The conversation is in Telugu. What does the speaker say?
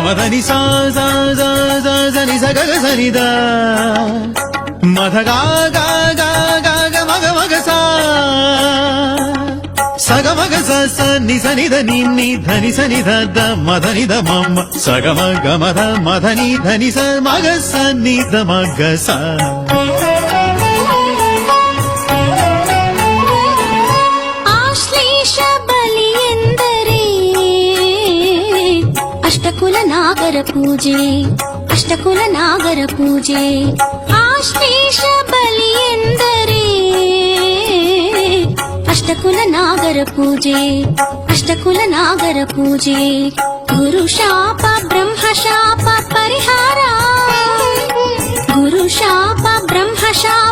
మదని సా సా సా సా సని సగ సనిద గా గా గా గ మగ మగ సా. సగ స ని సని ద ధని సని ద మధని ద మమ్మ. సగ మగ మధ మధని ధని స మగ సన్ని ద మగ సా. అష్టకుల నాగర పూజే అష్టకుల నాగರ పూజೆ. ఆశ్లేష బలి ఎందరే? అష్టకుల నాగర పూజే అష్టకుల నాగర పూజే. గురు శాప బ్రహ్మ శాప పరిహార. గురు శాప బ్రహ్మ శాప